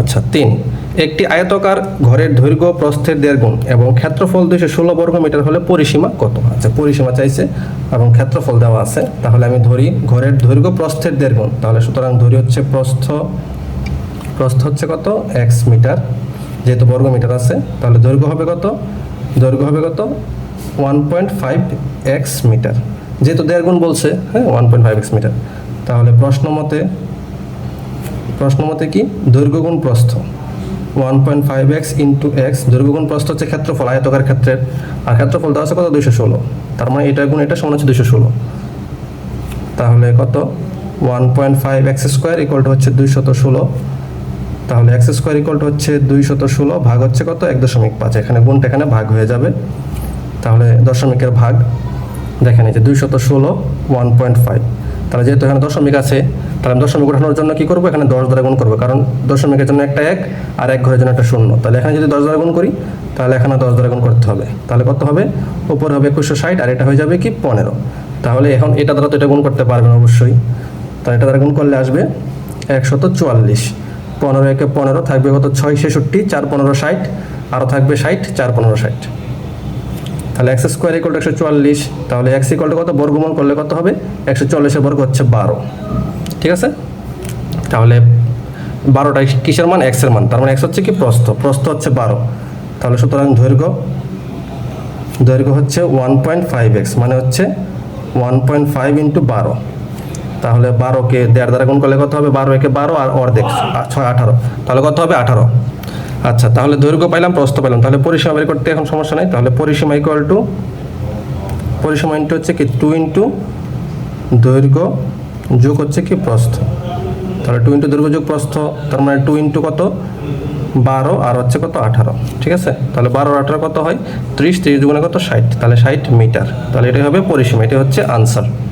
আচ্ছা তিন। একটি আয়তকার ঘরের দৈর্ঘ্য প্রস্থের দেড় গুণ এবং ক্ষেত্রফল দুইশো ষোলো বর্গ মিটার হলে পরিসীমা কত? আচ্ছা পরিসীমা চাইছে এবং ক্ষেত্রফল দেওয়া আছে। তাহলে আমি ধরি ঘরের দৈর্ঘ্য প্রস্থের দেড় গুণ। তাহলে সুতরাং ধরি হচ্ছে প্রস্থ প্রস্থ হচ্ছে কত? X metre. যেহেতু বর্গ মিটার আছে, তাহলে দৈর্ঘ্য হবে কত? দৈর্ঘ্য হবে কত? One point five x metre. যেহেতু দেড় গুণ বলছে হ্যাঁ one point five x metre. তাহলে প্রশ্ন মতে প্রশ্ন মতে কি? দৈর্ঘ্য গুণ প্রস্থ। One point five x into x দৈর্ঘ্য গুণ প্রস্থ হচ্ছে ক্ষেত্রফল, আয়তকার ক্ষেত্রের আর ক্ষেত্রফল দেওয়া আছে কত? দুইশো ষোলো। তার মানে এটা গুণ এটা সমান হচ্ছে দুইশো ষোলো। তাহলে কত? One point five x square equal to হচ্ছে দুইশত ষোলো। তাহলে এক্স স্কোয়ার ইকুয়াল টু হচ্ছে দুইশত ষোলো ভাগ হচ্ছে কত? এক দশমিক পাঁচ। এখানে গুণটা এখানে ভাগ হয়ে যাবে। তাহলে দশমিকের ভাগ। দেখেন এই যে দুইশত ষোলো ওয়ান পয়েন্ট ফাইভ তাহলে যেহেতু এখানে দশমিক আছে তাহলে দশমিক উঠানোর জন্য কি করব? এখানে দশ দ্বারা গুণ করব। কারণ দশমিকের জন্য একটা এক আর এক ঘরের জন্য একটা শূন্য। তাহলে এখানে যদি দশ দ্বারা গুণ করি, তাহলে এখানে দশ দ্বারা গুণ করতে হবে। তাহলে কত হবে? উপরে হবে একুশশো ষাট আর এটা হয়ে যাবে কি? পনেরো। তাহলে এখন এটা দ্বারা তো এটা গুণ করতে পারবেন অবশ্যই। তাহলে এটা দ্বারা গুণ করলে আসবে একশত চুয়াল্লিশ। পনেরো একে পনেরো থাকবে কত? ছয় ছেষট্টি, চার পনেরো ষাট। আরও থাকবে ষাট, চার পনেরো ষাট। তাহলে এক্স স্কোয়ার ইকুয়াল একশো চুয়াল্লিশ। তাহলে এক্স ইকুয়াল কত? বর্গমূল করলে কত হবে? একশো চল্লিশের বর্গ হচ্ছে বারো। ঠিক আছে? তাহলে বারোটা কিসের মান? এক্সের মান। তার মানে এক্স হচ্ছে কি? প্রস্থ। প্রস্থ হচ্ছে বারো। তাহলে সুতরাং দৈর্ঘ্য দৈর্ঘ্য হচ্ছে ওয়ান পয়েন্ট ফাইভ এক্স মানে হচ্ছে ওয়ান পয়েন্ট ফাইভ ইন্টু বারো। তাহলে বারোকে দেড় দ্বারা গুণ করলে কত হবে? বারো একে বারো আর অর্ধেক ছয়, আঠারো। তাহলে কত হবে? আঠারো। আচ্ছা তাহলে দৈর্ঘ্য পাইলাম, প্রস্থ পাইলাম। তাহলে পরিসীমা বের করতে এখন সমস্যা নাই। তাহলে পরিসীমা ইকুয়াল টু পরিসীমা ইন্টু হচ্ছে কি? টু ইন্টু দৈর্ঘ্য যোগ হচ্ছে কি প্রস্থ। তাহলে টু ইন্টু দৈর্ঘ্য যোগ প্রস্থ, তার মানে টু ইন্টু কত? বারো, আর হচ্ছে কত? আঠারো। ঠিক আছে? তাহলে বারো আঠারো কত হয়? ত্রিশ ত্রিশ দুগুণে কত? ষাট। তাহলে ষাট মিটার। তাহলে এটাই হবে পরিসীমা, এটাই হচ্ছে আনসার